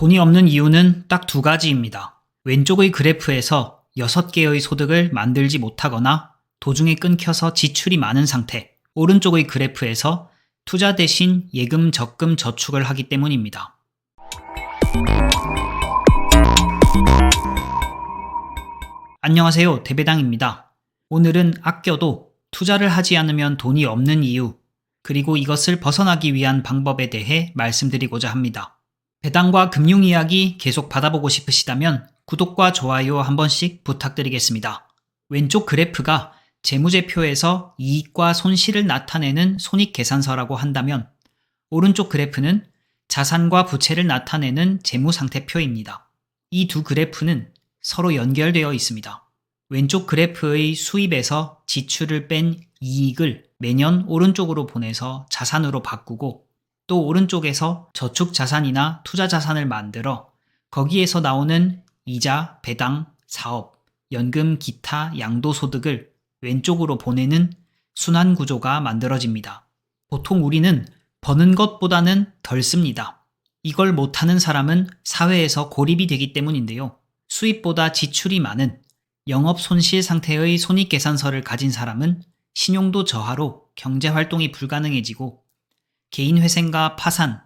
돈이 없는 이유는 딱 두 가지입니다. 왼쪽의 그래프에서 6개의 소득을 만들지 못하거나 도중에 끊겨서 지출이 많은 상태. 오른쪽의 그래프에서 투자 대신 예금, 적금, 저축을 하기 때문입니다. 안녕하세요. 대배당입니다. 오늘은 아껴도 투자를 하지 않으면 돈이 없는 이유, 그리고 이것을 벗어나기 위한 방법에 대해 말씀드리고자 합니다. 배당과 금융 이야기 계속 받아보고 싶으시다면 구독과 좋아요 한 번씩 부탁드리겠습니다. 왼쪽 그래프가 재무제표에서 이익과 손실을 나타내는 손익계산서라고 한다면 오른쪽 그래프는 자산과 부채를 나타내는 재무상태표입니다. 이 두 그래프는 서로 연결되어 있습니다. 왼쪽 그래프의 수입에서 지출을 뺀 이익을 매년 오른쪽으로 보내서 자산으로 바꾸고 또 오른쪽에서 저축 자산이나 투자 자산을 만들어 거기에서 나오는 이자, 배당, 사업, 연금, 기타, 양도소득을 왼쪽으로 보내는 순환 구조가 만들어집니다. 보통 우리는 버는 것보다는 덜 씁니다. 이걸 못하는 사람은 사회에서 고립이 되기 때문인데요. 수입보다 지출이 많은 영업 손실 상태의 손익 계산서를 가진 사람은 신용도 저하로 경제 활동이 불가능해지고 개인회생과 파산,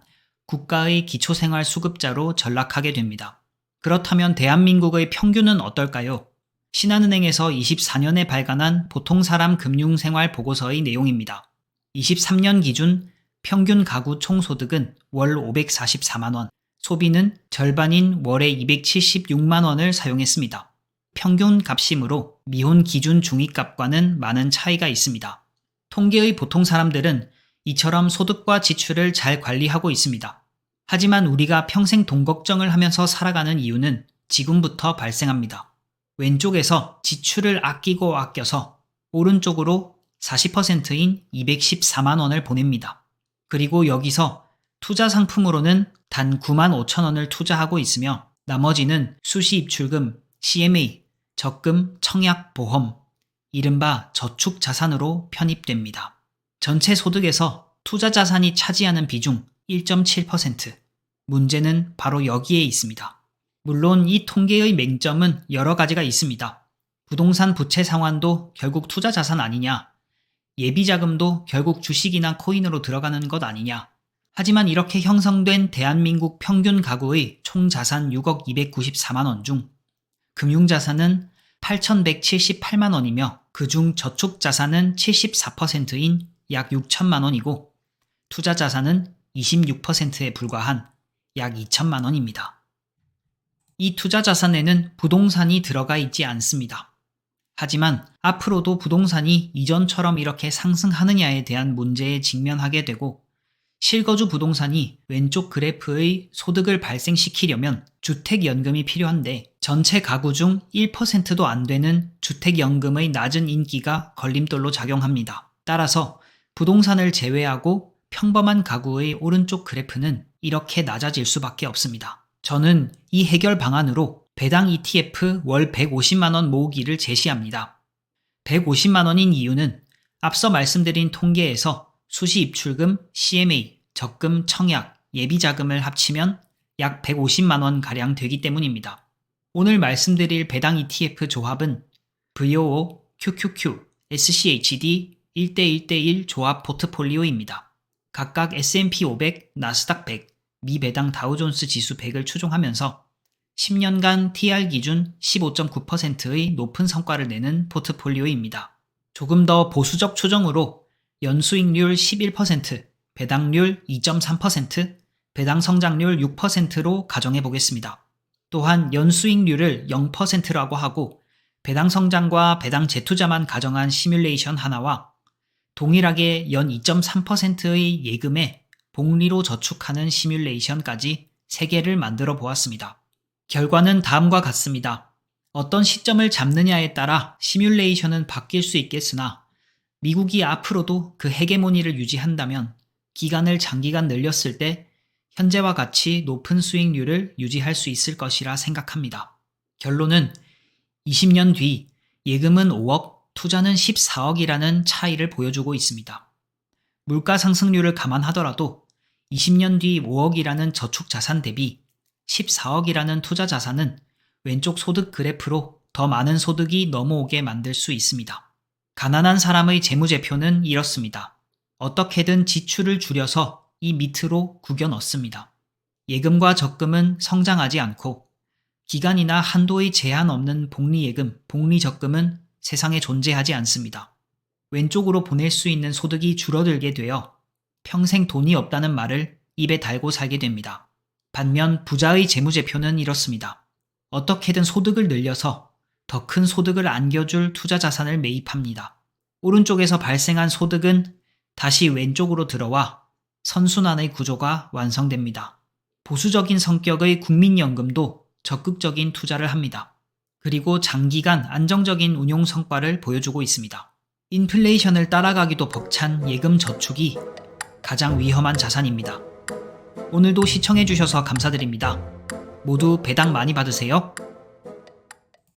국가의 기초생활 수급자로 전락하게 됩니다. 그렇다면 대한민국의 평균은 어떨까요? 신한은행에서 24년에 발간한 보통 사람 금융생활 보고서의 내용입니다. 23년 기준 평균 가구 총소득은 월 544만원, 소비는 절반인 월에 276만원을 사용했습니다. 평균 값이므로 미혼 기준 중위값과는 많은 차이가 있습니다. 통계의 보통 사람들은 이처럼 소득과 지출을 잘 관리하고 있습니다. 하지만 우리가 평생 돈 걱정을 하면서 살아가는 이유는 지금부터 발생합니다. 왼쪽에서 지출을 아끼고 아껴서 오른쪽으로 40%인 214만 원을 보냅니다. 그리고 여기서 투자 상품으로는 단 9만 5천 원을 투자하고 있으며 나머지는 수시 입출금, CMA, 적금, 청약, 보험, 이른바 저축 자산으로 편입됩니다. 전체 소득에서 투자 자산이 차지하는 비중 1.7%. 문제는 바로 여기에 있습니다. 물론 이 통계의 맹점은 여러 가지가 있습니다. 부동산 부채 상환도 결국 투자 자산 아니냐? 예비 자금도 결국 주식이나 코인으로 들어가는 것 아니냐? 하지만 이렇게 형성된 대한민국 평균 가구의 총 자산 6억 294만 원 중 금융 자산은 8,178만 원이며 그중 저축 자산은 74%인 약 6천만 원이고 투자 자산은 26%에 불과한 약 2천만 원입니다. 이 투자 자산에는 부동산이 들어가 있지 않습니다. 하지만 앞으로도 부동산이 이전처럼 이렇게 상승하느냐에 대한 문제에 직면하게 되고 실거주 부동산이 왼쪽 그래프의 소득을 발생시키려면 주택연금이 필요한데 전체 가구 중 1%도 안 되는 주택연금의 낮은 인기가 걸림돌로 작용합니다. 따라서 부동산을 제외하고 평범한 가구의 오른쪽 그래프는 이렇게 낮아질 수밖에 없습니다. 저는 이 해결 방안으로 배당 ETF 월 150만원 모으기를 제시합니다. 150만원인 이유는 앞서 말씀드린 통계에서 수시 입출금, CMA, 적금, 청약, 예비자금을 합치면 약 150만원 가량 되기 때문입니다. 오늘 말씀드릴 배당 ETF 조합은 VOO, QQQ, SCHD 1대1대1 조합 포트폴리오입니다. 각각 S&P 500, 나스닥 100, 미 배당 다우존스 지수 100을 추종하면서 10년간 TR 기준 15.9%의 높은 성과를 내는 포트폴리오입니다. 조금 더 보수적 추정으로 연수익률 11%, 배당률 2.3%, 배당 성장률 6%로 가정해 보겠습니다. 또한 연수익률을 0%라고 하고 배당 성장과 배당 재투자만 가정한 시뮬레이션 하나와 동일하게 연 2.3%의 예금에 복리로 저축하는 시뮬레이션까지 3개를 만들어 보았습니다. 결과는 다음과 같습니다. 어떤 시점을 잡느냐에 따라 시뮬레이션은 바뀔 수 있겠으나 미국이 앞으로도 그 헤게모니를 유지한다면 기간을 장기간 늘렸을 때 현재와 같이 높은 수익률을 유지할 수 있을 것이라 생각합니다. 결론은 20년 뒤 예금은 5억, 투자는 14억이라는 차이를 보여주고 있습니다. 물가 상승률을 감안하더라도 20년 뒤 5억이라는 저축 자산 대비 14억이라는 투자 자산은 왼쪽 소득 그래프로 더 많은 소득이 넘어오게 만들 수 있습니다. 가난한 사람의 재무제표는 이렇습니다. 어떻게든 지출을 줄여서 이 밑으로 구겨 넣습니다. 예금과 적금은 성장하지 않고 기간이나 한도의 제한 없는 복리예금, 복리적금은 세상에 존재하지 않습니다. 왼쪽으로 보낼 수 있는 소득이 줄어들게 되어 평생 돈이 없다는 말을 입에 달고 살게 됩니다. 반면 부자의 재무제표는 이렇습니다. 어떻게든 소득을 늘려서 더 큰 소득을 안겨줄 투자 자산을 매입합니다. 오른쪽에서 발생한 소득은 다시 왼쪽으로 들어와 선순환의 구조가 완성됩니다. 보수적인 성격의 국민연금도 적극적인 투자를 합니다. 그리고 장기간 안정적인 운용 성과를 보여주고 있습니다. 인플레이션을 따라가기도 벅찬 예금 저축이 가장 위험한 자산입니다. 오늘도 시청해주셔서 감사드립니다. 모두 배당 많이 받으세요.